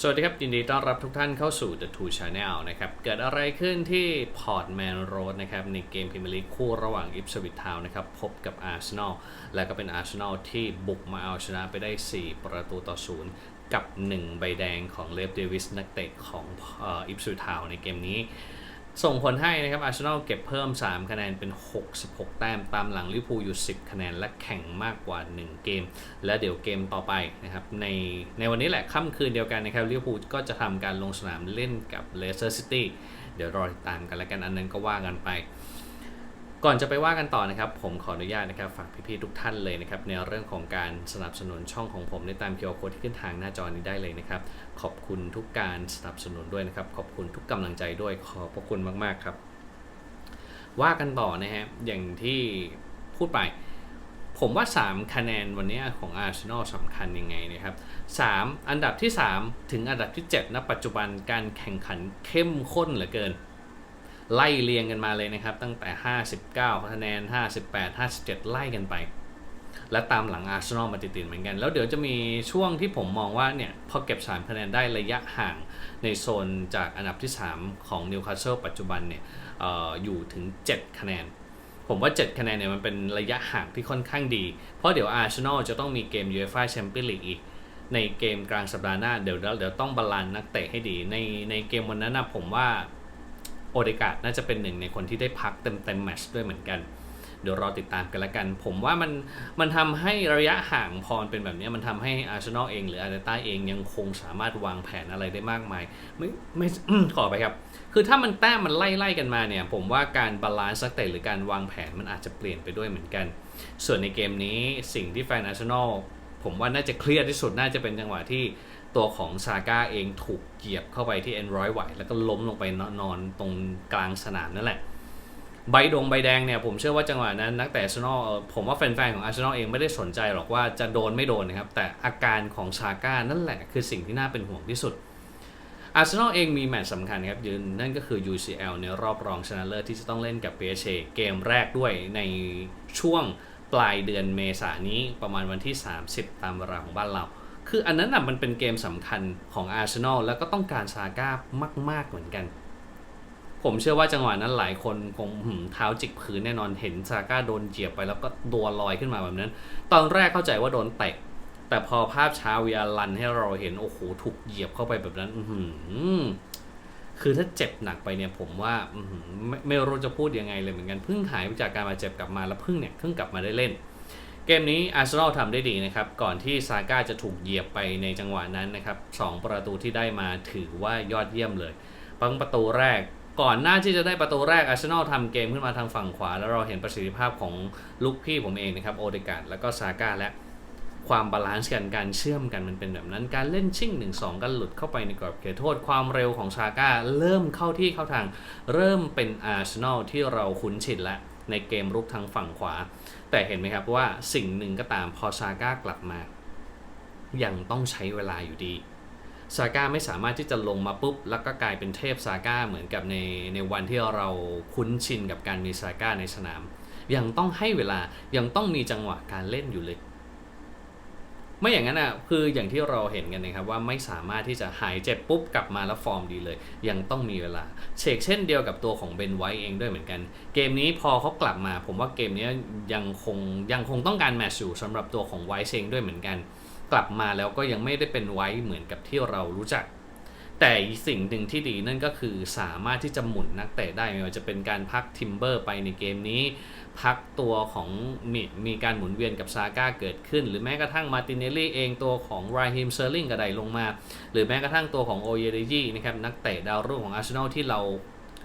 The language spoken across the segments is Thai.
สวัสดีครับ ยินดีต้อนรับทุกท่านเข้าสู่ The Two Channel นะครับ เกิดอะไรขึ้นที่ Portman Road นะครับ ในเกมพรีเมียร์ลีกคู่ระหว่าง Ipswich Town นะครับ พบกับอาร์เซนอลและก็เป็นอาร์เซนอลที่บุกมาเอาชนะไปได้ 4 ประตูต่อ0กับ 1 ใบแดงของเลฟเดวิสนักเตะของอิปสวิทาวในเกมนี้ ส่งผลให้นะครับอาร์เซนอลเก็บเพิ่ม 3 คะแนนเป็น 66 แต้มตามหลังลิเวอร์พูลอยู่ 10 คะแนนและแข่งมากกว่า 1 เกม และเดี๋ยวเกมต่อไปนะครับในในวันนี้แหละค่ำคืนเดียวกันนะครับลิเวอร์พูลก็จะทำการลงสนามเล่นกับเลสเตอร์ซิตี้เดี๋ยวรอติดตามกันแล้วกันอันนั้นก็ว่ากันไป ก่อนจะไปว่ากันต่อนะครับ ผมขออนุญาตนะครับฝากพี่ๆทุกท่านเลยนะครับในเรื่องของการสนับสนุนช่องของผมในตามเคียวโคที่ขึ้นทางหน้าจอนี้ได้เลยนะครับ ขอบคุณทุกการสนับสนุนด้วยนะครับ ขอบคุณทุกกำลังใจด้วยขอบพระคุณมากๆครับ ว่ากันต่อนะฮะอย่างที่พูดไป ผมว่า 3 คะแนนวันนี้ของอาร์เซนอลสำคัญยังไงนะครับ 3 อันดับที่ 3 ถึงอันดับที่ 7ณปัจจุบันการแข่งขันเข้มข้นเหลือเกิน ไล่เรียงกันมาเลยนะครับ ตั้งแต่ 59คะแนน 58 57 ไล่กันไป และตามหลังอาร์เซนอลมาติดๆเหมือนกัน แล้วเดี๋ยวจะมีช่วงที่ผมมองว่าเนี่ย พอเก็บ3คะแนนได้ระยะห่างในโซนจากอันดับที่ 3 ของนิวคาสเซิลปัจจุบันเนี่ยอออยู่ถึง 7 คะแนน ผมว่า 7 คะแนนเนี่ยมันเป็นระยะห่างที่ค่อนข้างดี เพราะเดี๋ยวอาร์เซนอลจะต้องมีเกมยูเอฟ่าแชมเปี้ยนลีกอีกในเกมกลางสัปดาห์หน้าเดี๋ยวเดี๋ยวต้องบาลานซ์นักเตะให้ดี ในในเกมวันนั้นนะผมว่า อเดกาดน่าจะเป็นหนึ่งในคนที่ได้พักเต็มเต็มแมชด้วยเหมือนกัน เดี๋ยวรอติดตามกันละกัน ผมว่ามันมันทำให้ระยะห่างพอเป็นแบบนี้มันทำให้อาร์เซนอลเองหรืออาร์เตต้าเองยังคงสามารถวางแผนอะไรได้มากมาย ไม่ไม่ขอไปครับ คือถ้ามันแต้มมันไล่ไล่กันมาเนี่ย ผมว่าการบาลานซ์สักเตะหรือการวางแผนมันอาจจะเปลี่ยนไปด้วยเหมือนกัน ส่วนในเกมนี้สิ่งที่แฟนอาร์เซนอล ผมว่าน่าจะเครียดที่สุดน่าจะเป็นจังหวะที่ตัวของซาก้าเองถูกเหยียบเข้าไปที่เอ็นร้อยไหวแล้วก็ล้มลงไปนอนตรงกลางสนามนั่นแหละใบดงใบแดงเนี่ยผมเชื่อว่าจังหวะนั้นนักแต่อาร์เซนอลผมว่าแฟนๆของอาร์เซนอลเองไม่ได้สนใจหรอกว่าจะโดนไม่โดนนะครับ แต่อาการของซาก้านั่นแหละคือสิ่งที่น่าเป็นห่วงที่สุดอาร์เซนอลเองมีแมตช์สำคัญครับยืนนั่นก็คือ UCL ในรอบรองชนะเลิศที่จะต้องเล่นกับเปเชเกมแรกด้วยในช่วง ปลายเดือนเมษายนี้ประมาณวันที่ 30 ตามเวลาของบ้านเรา คืออันนั้นน่ะมันเป็นเกมสำคัญของอาร์เซนอลแล้วก็ต้องการซาก้ามาก ๆเหมือนกัน ผมเชื่อว่าจังหวะนั้นหลายคนคงเท้าจิกพื้นแน่นอนเห็นซาก้าโดนเหยียบไปแล้วก็ตัวลอยขึ้นมาแบบนั้น ตอนแรกเข้าใจว่าโดนเตะแต่พอภาพช้าวิอาลันให้เราเห็นโอ้โหถูกเหยียบเข้าไปแบบนั้นอื คือถ้าเจ็บหนักไปเนี่ยผมว่าไม่ไม่รู้จะพูดยังไงเลยเหมือนกันเพิ่งหายจากการมาเจ็บกลับมาแล้วเพิ่งเนี่ยเพิ่งกลับมาได้เล่น เกมนี้อาร์เซนอลทำได้ดีนะครับ ก่อนที่ซาก้าจะถูกเหยียบไปในจังหวะนั้นนะครับสองประตูที่ได้มาถือว่ายอดเยี่ยมเลยปังประตูแรกก่อนหน้าที่จะได้ประตูแรกอาร์เซนอลทำเกมขึ้นมาทางฝั่งขวา แล้วเราเห็นประสิทธิภาพของลูกพี่ผมเองนะครับโอเดกาดแล้วก็ซาก้าและ ความบาลานซ์กันการเชื่อมกันมันเป็นแบบนั้น การเล่นชิ่ง1นสองกันหลุดเข้าไปในกรอบเขตโทษความเร็วของซาก้าเริ่มเข้าที่เข้าทาง เริ่มเป็นอาร์เซนอลที่เราคุ้นชินแล้วในเกมรุกทางฝั่งขวา แต่เห็นไหมครับว่าสิ่งหนึ่งก็ตามพอซาก้ากลับมา ยังต้องใช้เวลาอยู่ดีซาก้าไม่สามารถที่จะลงมาปุ๊บ แล้วก็กลายเป็นเทพซาก้าเหมือนกับในในวันที่เราคุ้นชินกับการมีซาก้าในสนาม ยังต้องให้เวลายังต้องมีจังหวะการเล่นอยู่เลย ไม่อย่างนั้นอะคืออย่างที่เราเห็นกันนะครับว่าไม่สามารถที่จะหายเจ็บปุ๊บกลับมาแล้วฟอร์มดีเลย ยังต้องมีเวลาเชกเช่นเดียวกับตัวของเบนไวท์เองด้วยเหมือนกัน เกมนี้พอเขากลับมา ผมว่าเกมนี้ยังคงยังคงต้องการแมตช์อยู่สำหรับตัวของไวท์เองด้วยเหมือนกัน กลับมาแล้วก็ยังไม่ได้เป็นไว้เหมือนกับที่เรารู้จัก แต่สิ่งหนึ่งที่ดีนั่นก็คือสามารถที่จะหมุนนักเตะได้ไม่ว่าจะเป็นการพักทิมเบอร์ไปในเกมนี้ พักตัวของมีมีการหมุนเวียนกับซาก้าเกิดขึ้น หรือแม้กระทั่งมาตินเนลลี่เองตัวของราฮิมเซอร์ลิงกระไดลงมา หรือแม้กระทั่งตัวของโอเยเดจีนะครับนักเตะดาวรุ่งของอาร์เซนอลที่เรา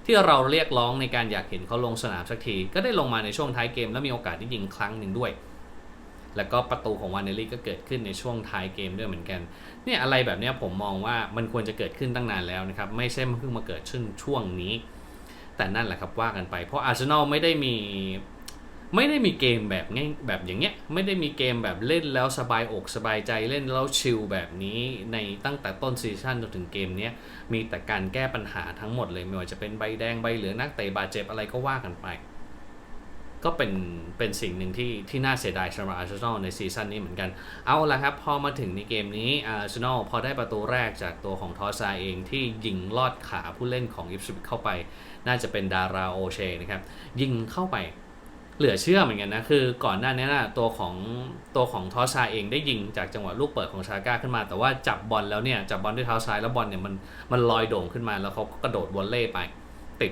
ที่เราเรียกร้องในการอยากเห็นเขาลงสนามสักที ก็ได้ลงมาในช่วงท้ายเกม และมีโอกาสที่ยิงครั้งหนึ่งด้วย แล้วก็ประตูของวานเนลลี่ก็เกิดขึ้นในช่วงท้ายเกมด้วยเหมือนกัน เนี่ยอะไรแบบนี้ผมมองว่ามันควรจะเกิดขึ้นตั้งนานแล้วนะครับ ไม่ใช่เพิ่งมาเกิดขึ้นช่วงนี้ แต่นั่นแหละครับว่ากันไป เพราะอาร์เซนอลไม่ได้มีไม่ได้มีเกมแบบง่ายแบบอย่างเงี้ยไม่ได้มีเกมแบบเล่นแล้วสบายอกสบายใจเล่นแล้วชิลแบบนี้ในตั้งแต่ต้นซีซั่นจนถึงเกมเนี้ยมีแต่การแก้ปัญหาทั้งหมดเลยไม่ว่าจะเป็นใบแดงใบเหลืองนักเตะบาดเจ็บอะไรก็ว่ากันไป ก็เป็นเป็นสิ่งหนึ่งที่ที่น่าเสียดายสำหรับอาร์เซนอลในซีซั่นนี้เหมือนกัน เอาละครับ พอมาถึงในเกมนี้อาร์เซนอลพอได้ประตูแรกจากตัวของทอซาเองที่ยิงลอดขาผู้เล่นของอิฟซิบิเข้าไป น่าจะเป็นดาราโอเชนะครับ ยิงเข้าไปเหลือเชื่อเหมือนกันนะ คือก่อนหน้านี้นะตัวของตัวของทอซาเองได้ยิงจากจังหวะลูกเปิดของชาก้าขึ้นมา แต่ว่าจับบอลแล้วเนี่ยจับบอลด้วยเท้าซ้ายแล้วบอลเนี่ยมันมันลอยโด่งขึ้นมาแล้วเขาก็กระโดดวอลเล่ไปติด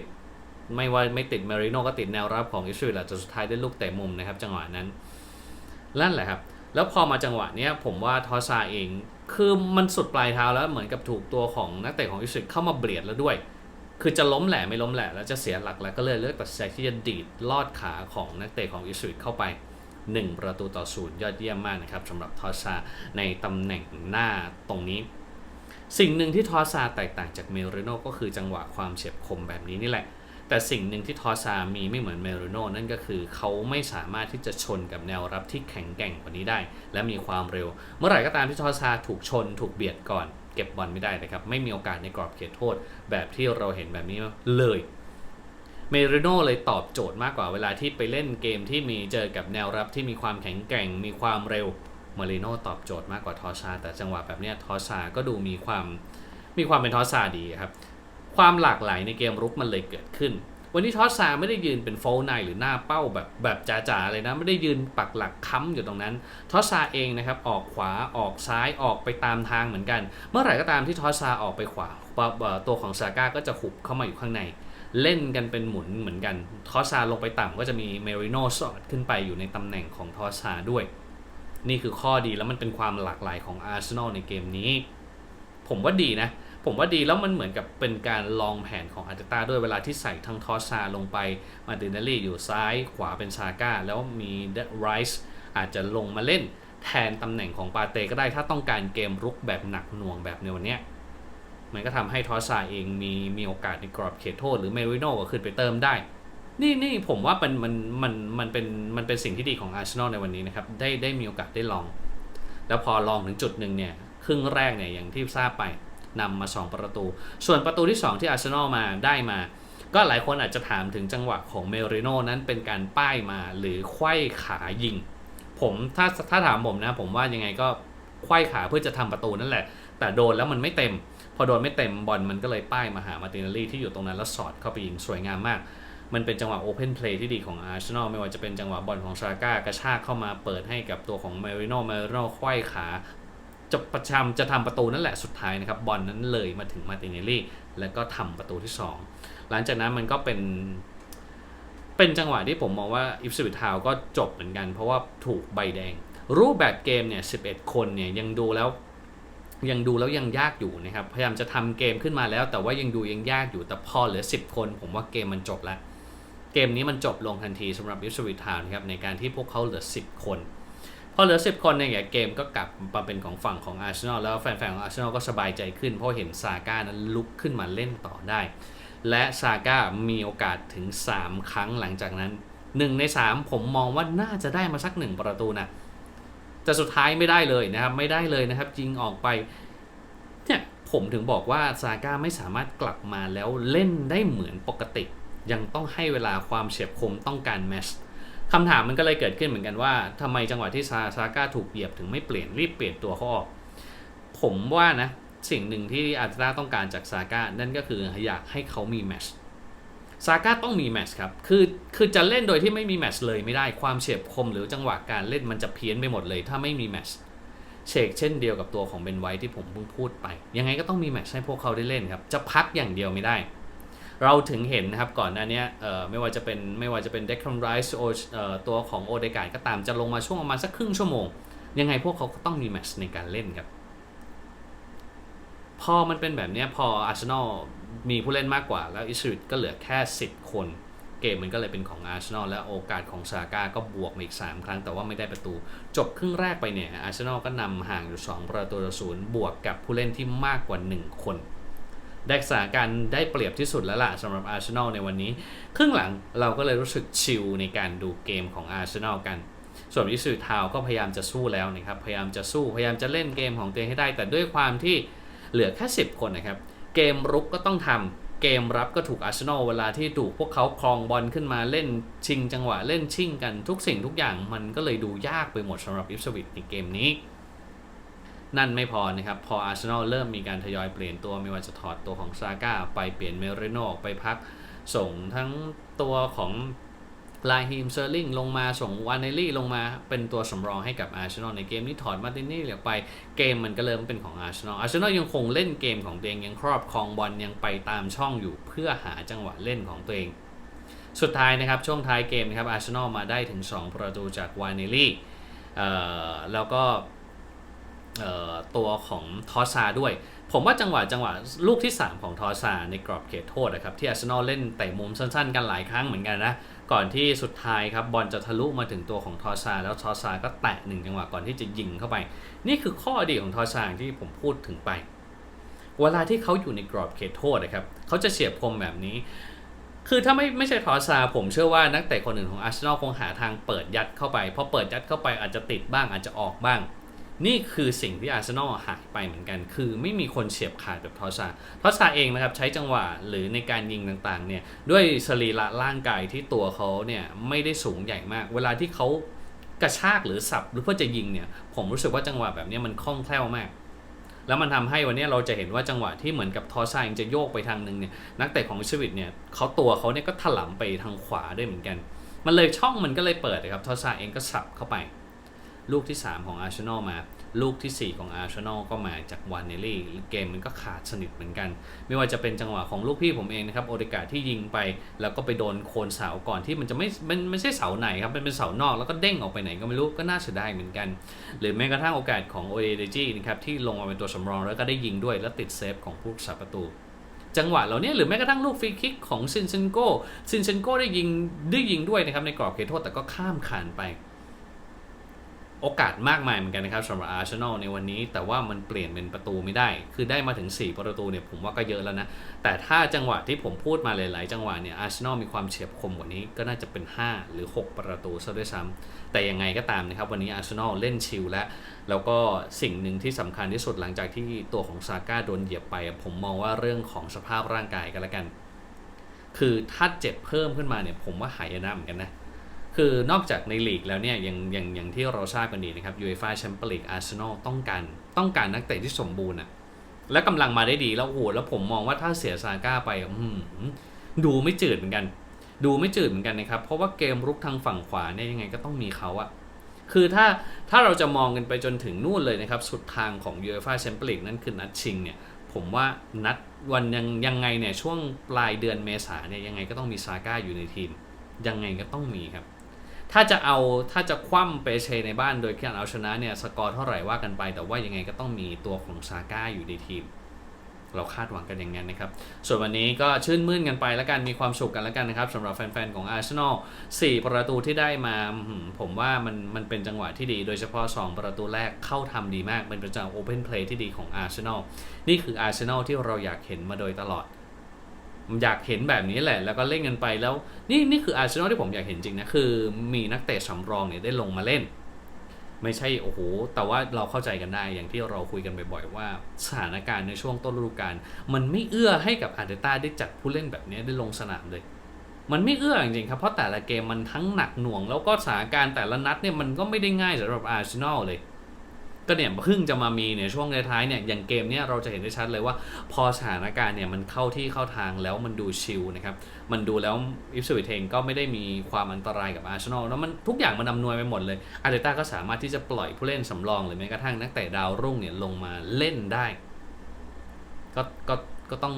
ไม่ว่าไม่ติดเมริโนก็ติดแนวรับของอิสราเอลจนสุดท้ายได้ลูกเตะมุมนะครับ จังหวะนั้นนั่นแหละครับ แล้วพอมาจังหวะนี้ผมว่าทอซาเองคือมันสุดปลายเท้าแล้วเหมือนกับถูกตัวของนักเตะของอิสราเอลเข้ามาเบียดแล้วด้วย คือจะล้มแหละไม่ล้มแหละแล้วจะเสียหลักแล้วก็เลยเลือกตัดสินใจที่จะดีดลอดขาของนักเตะของอิสราเอลเข้าไป 1 ประตูต่อศูนย์ยอดเยี่ยมมากนะครับสำหรับทอซาในตำแหน่งหน้าตรงนี้สิ่งหนึ่งที่ทอซาแตกต่างจากเมริโนก็คือจังหวะความเฉียบคมแบบนี้นี่แหละ แต่สิ่งหนึ่งที่ทอซามีไม่เหมือนเมริโน่นั่นก็คือเขาไม่สามารถที่จะชนกับแนวรับที่แข็งแกร่งกว่านี้ได้ และมีความเร็ว เมื่อไหร่ก็ตามที่ทอซาถูกชนถูกเบียดก่อน เก็บบอลไม่ได้นะครับ ไม่มีโอกาสในกรอบเขตโทษ แบบที่เราเห็นแบบนี้เลยเมริโน่เลยตอบโจทย์มากกว่าเวลาที่ไปเล่นเกมที่มีเจอกับแนวรับที่มีความแข็งแกร่ง มีความเร็วเมริโน่ตอบโจทย์มากกว่าทอซาแต่จังหวะแบบนี้ทอซาก็ดูมีความมีความเป็นทอซาดีครับ ความหลากหลายในเกมรุกมันเลยเกิดขึ้น วันนี้ทอสซาไม่ได้ยืนเป็นโฟลไนหรือหน้าเป้าแบบแบบจ๋าๆเลยนะ ไม่ได้ยืนปักหลักค้ำอยู่ตรงนั้น ทอสซาเองนะครับออกขวาออกซ้ายออกไปตามทางเหมือนกัน เมื่อไหร่ก็ตามที่ทอสซาออกไปขวาตัวของซาก้าก็จะหุบเข้ามาอยู่ข้างในเล่นกันเป็นหมุนเหมือนกัน ทอสซาลงไปต่ำก็จะมีเมริโนสอดขึ้นไปอยู่ในตำแหน่งของทอสซาด้วย นี่คือข้อดีแล้วมันเป็นความหลากหลายของอาร์เซนอลในเกมนี้ ผมว่าดีนะ ผมว่าดีแล้วมันเหมือนกับเป็นการลองแผนของอาร์เตต้าด้วยเวลาที่ใส่ทั้งทอสซาลงไปมาตินาลี่อยู่ซ้ายขวาเป็นซาก้าแล้วมีเดไรส์อาจจะลงมาเล่นแทนตำแหน่งของปาเต้ก็ได้ถ้าต้องการเกมรุกแบบหนักหน่วงแบบในวันนี้มันก็ทำให้ทอสซาเองมีมีโอกาสในกรอบเขตโทษหรือเมริโนก็ขึ้นไปเติมได้ นี่นี่ผมว่ามันมันมันมันเป็นมันเป็นสิ่งที่ดีของอาร์เซนอลในวันนี้นะครับได้ได้มีโอกาสได้ลอง แล้วพอลองถึงจุดหนึ่งเนี่ยครึ่งแรกเนี่ยอย่างที่ทราบไป นำมา 2 ประตู ส่วนประตูที่ 2 ที่อาร์เซนอลมาได้มา ก็หลายคนอาจจะถามถึงจังหวะของเมริโนนั้นเป็นการป้ายมาหรือไขว้ขายิง ผมถ้าถ้าถามผมนะ ผมว่ายังไงก็ไขว้ขาเพื่อจะทำประตูนั่นแหละ แต่โดนแล้วมันไม่เต็ม พอโดนไม่เต็มบอลมันก็เลยป้ายมาหามาตินาลีที่อยู่ตรงนั้นแล้วสอดเข้าไปยิงสวยงามมากมันเป็นจังหวะโอเพนเพลย์ที่ดีของอาร์เซนอลไม่ว่าจะเป็นจังหวะบอลของซาก้ากระชากเข้ามาเปิดให้กับตัวของเมริโนเมริโนไขว้ขา จะประชำจะทำประตูนั่นแหละสุดท้ายนะครับบอลนั้นเลยมาถึงมาติเนลลี่แล้วก็ทำประตูที่ 2 หลังจากนั้นมันก็เป็นเป็นจังหวะที่ผมมองว่าอิฟสวิททาวก็จบเหมือนกัน เพราะว่าถูกใบแดง รูปแบบเกมเนี่ย 11 คนเนี่ยยังดูแล้วยังดูแล้วยังยากอยู่นะครับ พยายามจะทำเกมขึ้นมาแล้ว แต่ว่ายังดูยังยากอยู่แต่พอเหลือ 10 คน ผมว่าเกมมันจบแล้ว เกมนี้มันจบลงทันทีสำหรับอิฟสวิททาวนะครับในการที่พวกเขาเหลือ 10 คน อเหลือ 10 คนเนี่ยเกมก็กลับมาเป็นของฝั่งของอาร์เซนอลแล้วแฟนๆของอาร์เซนอลก็สบายใจขึ้น เพราะเห็นซาก้านั้นลุกขึ้นมาเล่นต่อได้ และซาก้ามีโอกาสถึง 3 ครั้งหลังจากนั้น 1 ใน 3 ผมมองว่าน่าจะได้มาสัก 1 ประตูนะแต่สุดท้ายไม่ได้เลยนะครับ ไม่ได้เลยนะครับจริงออกไปเนี่ยผมถึงบอกว่าซาก้าไม่สามารถกลับมาแล้วเล่นได้เหมือนปกติ ยังต้องให้เวลาความเฉียบคมต้องการแมช คำถามมันก็เลยเกิดขึ้นเหมือนกันว่าทำไมจังหวะที่ซาซาก้าถูกเหยียบถึงไม่เปลี่ยนรีบเปลี่ยนตัวเขาออก ผมว่านะสิ่งหนึ่งที่อาร์เตต้าต้องการจากซาก้านั่นก็คืออยากให้เขามีแมชซาก้าต้องมีแมชครับ คือ คือจะเล่นโดยที่ไม่มีแมชเลยไม่ได้ ความเฉียบคมหรือจังหวะการเล่นมันจะเพี้ยนไปหมดเลย ถ้าไม่มีแมชเชกเช่นเดียวกับตัวของเบนไวท์ที่ผมเพิ่งพูดไป ยังไงก็ต้องมีแมชให้พวกเขาได้เล่นครับ จะพักอย่างเดียวไม่ได้ เราถึงเห็นนะครับก่อนหน้านี้ไม่ว่าจะเป็นไม่ว่าจะเป็นเด็กคอมไรส์โอตัวของโอเดกาดก็ตามจะลงมาช่วงประมาณสักครึ่งชั่วโมง ยังไงพวกเขาก็ต้องมีแมตช์ในการเล่นครับ พอมันเป็นแบบนี้พออาร์เซนอลมีผู้เล่นมากกว่า แล้วอิสริตก็เหลือแค่ 10 คน เกมมันก็เลยเป็นของอาร์เซนอลและโอกาสของซาก้าก็บวกมาอีก 3 ครั้งแต่ว่าไม่ได้ประตู จบครึ่งแรกไปเนี่ยอาร์เซนอลก็นำห่างอยู่ 2 ประตูต่อศูนย์บวกกับผู้เล่นที่มากกว่า 1 คน ได้สถานการณ์ได้เปรียบที่สุดแล้วล่ะสำหรับอาร์เซนอลในวันนี้ ครึ่งหลังเราก็เลยรู้สึกชิลในการดูเกมของอาร์เซนอลกัน ส่วนอิสุทาวก็พยายามจะสู้แล้วนะครับ พยายามจะสู้พยายามจะเล่นเกมของตัวเองให้ได้ แต่ด้วยความที่เหลือแค่ 10 คนนะครับ เกมรุกก็ต้องทเกมรับก็ถูกอาร์เซนอลเวลาที่ถูกพวกเขาครองบอลขึ้นมาเล่นชิงจังหวะเล่นชิงกันทุกสิ่งทุกอย่างมันก็เลยดูยากไปหมดสำหรับอิฟสวิตในเกมนี้ นั่นไม่พอนะครับ พออาร์เซนอลเริ่มมีการทยอยเปลี่ยนตัวไม่ว่าจะถอดตัวของซาก้าไปเปลี่ยนเมเรโนออกไปพักส่งทั้งตัวของลาฮิมเซอร์ลิงลงมาส่งวานเนลลี่ลงมาเป็นตัวสำรองให้กับอาร์เซนอลในเกมนี้ถอดมาตินนี่เหลือไปเกมมันก็เริ่มเป็นของอาร์เซนอลอาร์เซนอลยังคงเล่นเกมของตัวเองยังครอบครองบอลยังไปตามช่องอยู่เพื่อหาจังหวะเล่นของตัวเอง สุดท้ายนะครับ ช่วงท้ายเกมนะครับอาร์เซนอลมาได้ถึง 2 ประตูจากวานเนลลี่แล้วก็ ตัวของทอซาด้วย ผมว่าจังหวะจังหวะลูกที่ 3 ของทอซาในกรอบเขตโทษนะครับที่อาร์เซนอลเล่นเตะมุมสั้นๆ กันหลายครั้งเหมือนกันนะก่อนที่สุดท้ายครับบอลจะทะลุมาถึงตัวของทอซาแล้วทอซาก็แตะหนึ่งจังหวะก่อนที่จะยิงเข้าไป นี่คือข้อดีของทอซาที่ผมพูดถึงไป เวลาที่เขาอยู่ในกรอบเขตโทษนะครับเขาจะเฉียบคมแบบนี้ คือถ้าไม่ไม่ใช่ทอซาผมเชื่อว่านักเตะคนอื่นของอาร์เซนอลคงหาทางเปิดยัดเข้าไปพอเปิดยัดเข้าไปอาจจะติดบ้างอาจจะออกบ้าง นี่คือสิ่งที่อาร์เซนอลหายไปเหมือนกัน คือไม่มีคนเฉียบขาดแบบทอซาทอซาเองนะครับใช้จังหวะหรือในการยิงต่างๆเนี่ยด้วยสรีระร่างกายที่ตัวเขาเนี่ยไม่ได้สูงใหญ่มาก เวลาที่เขากระชากหรือสับหรือเพื่อจะยิงเนี่ยผมรู้สึกว่าจังหวะแบบนี้มันคล่องแคล่วมาก แล้วมันทำให้วันนี้เราจะเห็นว่าจังหวะที่เหมือนกับทอซาเองจะโยกไปทางหนึ่งเนี่ยนักเตะของชวิตเนี่ยเขาตัวเขาเนี่ยก็ถลำไปทางขวาด้วยเหมือนกัน มันเลยช่องมันก็เลยเปิดนะครับทอซาเองก็สับเข้าไป ลูกที่ 3 ของอาร์เซนอลมา ลูกทีสี่ 4 ของอาร์เซนอลก็มาจากวานเนลลี่เกมมันก็ขาดสนิทเหมือนกัน ไม่ว่าจะเป็นจังหวะของลูกพี่ผมเองนะครับโอเดกาที่ยิงไป แล้วก็ไปโดนโคนเสาก่อนที่มันจะไม่มันไม่ใช่เสาไหนครับมันเป็นเสานอกแล้วก็เด้งออกไปไหนก็ไม่รู้ก็น่าเสียดายเหมือนกัน หรือแม้กระทั่งโอกาสของโอเดจีนะครับที่ลงมาเป็นตัวสำรองแล้วก็ได้ยิงด้วยแล้วติดเซฟของผู้รักษาประตูจังหวะเหล่านี้หรือแม้กระทั่งลูกฟรีคิกของซินเซนโกซินเซนโกได้ยิงได้ยิงด้วยนะครับในกรอบเขตโทษแต่ก็ข้ามขานไป โอกาสมากมายเหมือนกันนะครับสำหรับอาร์เซนอลในวันนี้ แต่ว่ามันเปลี่ยนเป็นประตูไม่ได้ คือได้มาถึง 4 ประตูเนี่ยผมว่าก็เยอะแล้วนะ แต่ถ้าจังหวะที่ผมพูดมาหลาย ๆ จังหวะเนี่ยอาร์เซนอลมีความเฉียบคมกว่านี้ก็น่าจะเป็น 5 หรือ 6 ประตูซะด้วยซ้ำแต่ยังไงก็ตามนะครับ วันนี้อาร์เซนอลเล่นชิลแล้วแล้วก็สิ่งหนึ่งที่สำคัญที่สุดหลังจากที่ตัวของซาก้าโดนเหยียบไป ผมมองว่าเรื่องของสภาพร่างกายกันแล้วกัน คือถ้าเจ็บเพิ่มขึ้นมาเนี่ยผมว่าหายนะเหมือนกันนะ คือนอกจากในลีกแล้วเนี่ยอย่างอย่างอย่างที่เราทราบกันดีนะครับยูเอฟ่าแชมเปี้ยนลีกอาร์เซนอลต้องการต้องการนักเตะที่สมบูรณ์อะและกำลังมาได้ดีแล้วโอ้โหแล้วผมมองว่าถ้าเสียซาก้าไปดูไม่จืดเหมือนกัน ดูไม่จืดเหมือนกันนะครับ เพราะว่าเกมรุกทางฝั่งขวาเนี่ยยังไงก็ต้องมีเขาอะคือถ้าถ้าเราจะมองกันไปจนถึงนู่นเลยนะครับ สุดทางของยูเอฟ่าแชมเปี้ยนลีกนั่นคือนัดชิงเนี่ยผมว่านัดวันยังยังไงเนี่ยช่วงปลายเดือนเมษาเนี่ยยังไงก็ต้องมีซาก้าอยู่ในทีม ยังไงก็ต้องมีครับ ถ้าจะเอาถ้าจะคว่ำเปเชในบ้านโดยการเอาชนะเนี่ยสกอร์เท่าไหร่ว่ากันไป แต่ว่ายังไงก็ต้องมีตัวของซาก้าอยู่ในทีม เราคาดหวังกันอย่างนั้นนะครับ ส่วนวันนี้ก็ชื่นมื่นกันไปแล้วกันมีความสุขกันแล้วกันนะครับสำหรับแฟนๆ ของอาร์เซนอล4ประตูที่ได้มาผมว่ามันมันเป็นจังหวะที่ดี โดยเฉพาะ 2 ประตูแรกเข้าทำดีมากเป็นประจังโอเพนเพลย์ที่ดีของอาร์เซนอลนี่คืออาร์เซนอลที่เราอยากเห็นมาโดยตลอด อยากเห็นแบบนี้แหละ แล้วก็เล่นกันไปแล้ว นี่นี่คืออาร์เซนอลที่ผมอยากเห็นจริงนะ คือมีนักเตะสำรองเนี่ยได้ลงมาเล่น ไม่ใช่โอ้โห แต่ว่าเราเข้าใจกันได้อย่างที่เราคุยกันบ่อยๆว่าสถานการณ์ในช่วงต้นฤดูกาลมันไม่เอื้อให้กับอาร์เตต้าได้จัดผู้เล่นแบบนี้ได้ลงสนามเลย มันไม่เอื้อจริงๆครับเพราะแต่ละเกมมันทั้งหนักหน่วง แล้วก็สถานการณ์แต่ละนัดเนี่ยมันก็ไม่ได้ง่ายสำหรับอาร์เซนอลเลย ก็เนี่ยเพิ่งจะมามีเนี่ยช่วงท้ายๆเนี่ยอย่างเกมเนี่ยเราจะเห็นได้ชัดเลยว่า พอสถานการณ์เนี่ยมันเข้าที่เข้าทางแล้วมันดูชิลนะครับมันดูแล้วอิฟสวิเองก็ไม่ได้มีความอันตรายกับอาร์เซนอลแล้วมันทุกอย่างมันอำนวยไปหมดเลยอาร์เตต้าก็สามารถที่จะปล่อยผู้เล่นสำรองหรือแม้กระทั่งนักเตะดาวรุ่งเนี่ยลงมาเล่นได้ ก็ก็ก็ต้อง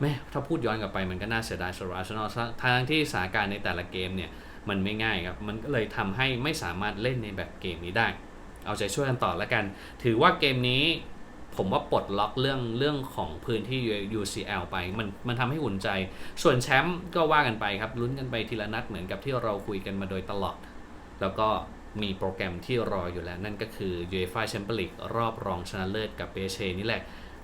แม่ถ้าพูดย้อนกลับไปมันก็น่าเสียดายสำหรับอาร์เซนอลทางที่สถานการณ์ในแต่ละเกมเนี่ยมันไม่ง่ายครับมันก็เลยทำให้ไม่สามารถเล่นในแบบเกมนี้ได้ เอาใจช่วยกันต่อแล้วกัน ถือว่าเกมนี้ผมว่าปลดล็อกเรื่องเรื่องของพื้นที่ UCL ไป มันมันทำให้อุ่นใจ ส่วนแชมป์ก็ว่ากันไปครับลุ้นกันไปทีละนัดเหมือนกับที่เราคุยกันมาโดยตลอด แล้วก็มีโปรแกรมที่รออยู่แล้ว นั่นก็คือ UEFA Champions League รอบรองชนะเลิศกับเปเชนี่แหละ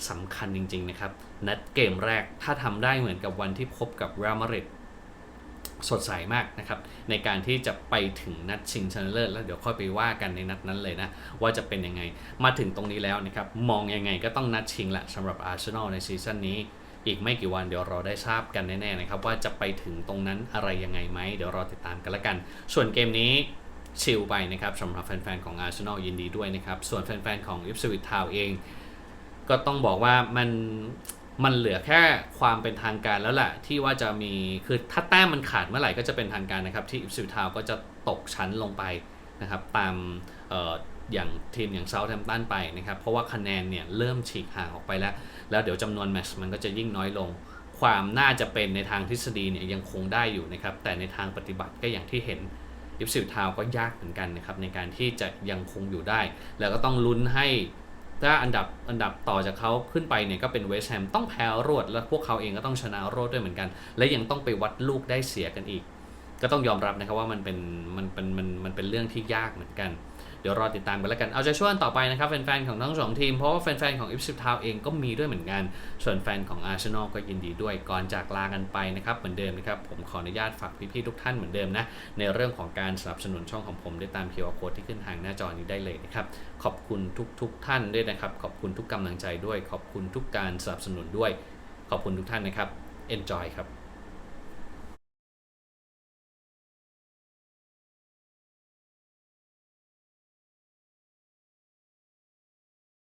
สำคัญจริง ๆ นะครับ นัดเกมแรกถ้าทำได้เหมือนกับวันที่พบกับเรอัลมาดริด สดใสมากนะครับในการที่จะไปถึงนัดชิงชนะเลิศแล้วเดี๋ยวค่อยไปว่ากันในนัดนั้นเลยนะ ว่าจะเป็นยังไงมาถึงตรงนี้แล้วนะครับ มองยังไงก็ต้องนัดชิงแหละสำหรับอาร์เซนอลในซีซั่นนี้ อีกไม่กี่วันเดี๋ยวเราได้ทราบกันแน่ๆนะครับ ว่าจะไปถึงตรงนั้นอะไรยังไงไหมเดี๋ยวรอติดตามกันละกัน ส่วนเกมนี้ชิลไปนะครับสำหรับแฟนๆของอาร์เซนอลยินดีด้วยนะครับส่วนแฟนๆของ Ipswich Town เอง ก็ต้องบอกว่ามัน มันเหลือแค่ความเป็นทางการแล้วแหละที่ว่าจะมีคือถ้าแต้มมันขาดเมื่อไหร่ก็จะเป็นทางการนะครับ ที่ Ipswich Town ก็จะตกชั้นลงไปนะครับ ตามอออย่างทีมอย่างเซาท์แฮมป์ตันไปนะครับ เพราะว่าคะแนนเนี่ยเริ่มฉีกห่างออกไปแล้ว แล้วเดี๋ยวจำนวนแมตช์มันก็จะยิ่งน้อยลง ความน่าจะเป็นในทางทฤษฎีเนี่ยยังคงได้อยู่นะครับ แต่ในทางปฏิบัติก็อย่างที่เห็นอิฟซิลทาวก็ยากเหมือนกันนะครับในการที่จะยังคงอยู่ได้ แล้วก็ต้องลุ้นให้ ถ้าอันดับอันดับต่อจากเขาขึ้นไปเนี่ยก็เป็นเวสต์แฮมต้องแพ้รวด แล้วพวกเขาเองก็ต้องชนะรวดด้วยเหมือนกัน และยังต้องไปวัดลูกได้เสียกันอีก ก็ต้องยอมรับนะครับว่ามันเป็นมันเป็นมันมันเป็นเรื่องที่ยากเหมือนกัน เดี๋ยวรอติดตามกันแล้วกัน เอาใจช่วยต่อไปนะครับแฟนๆของทั้งสองทีม เพราะว่าแฟนๆของ i p s w i c h Town เองก็มีด้วยเหมือนกัน ส่วนแฟนของ Arsenal ก็ยินดีด้วยก่อนจากลากันไปนะครับเหมือนเดิมนะครับผมขออนุญาตฝากพี่ๆทุกท่านเหมือนเดิมนะในเรื่องของการสนับสนุนช่องของผมได้ตาม QR Code ที่ขึ้นทางหน้าจอนี้ได้เลยนะครับขอบคุณทุกๆท่านด้วยนะครับขอบคุณทุกกำลังใจด้วย ขอบคุณทุกการสนับสนุนด้วย ขอบคุณทุกท่านนะครับ enjoy ครับ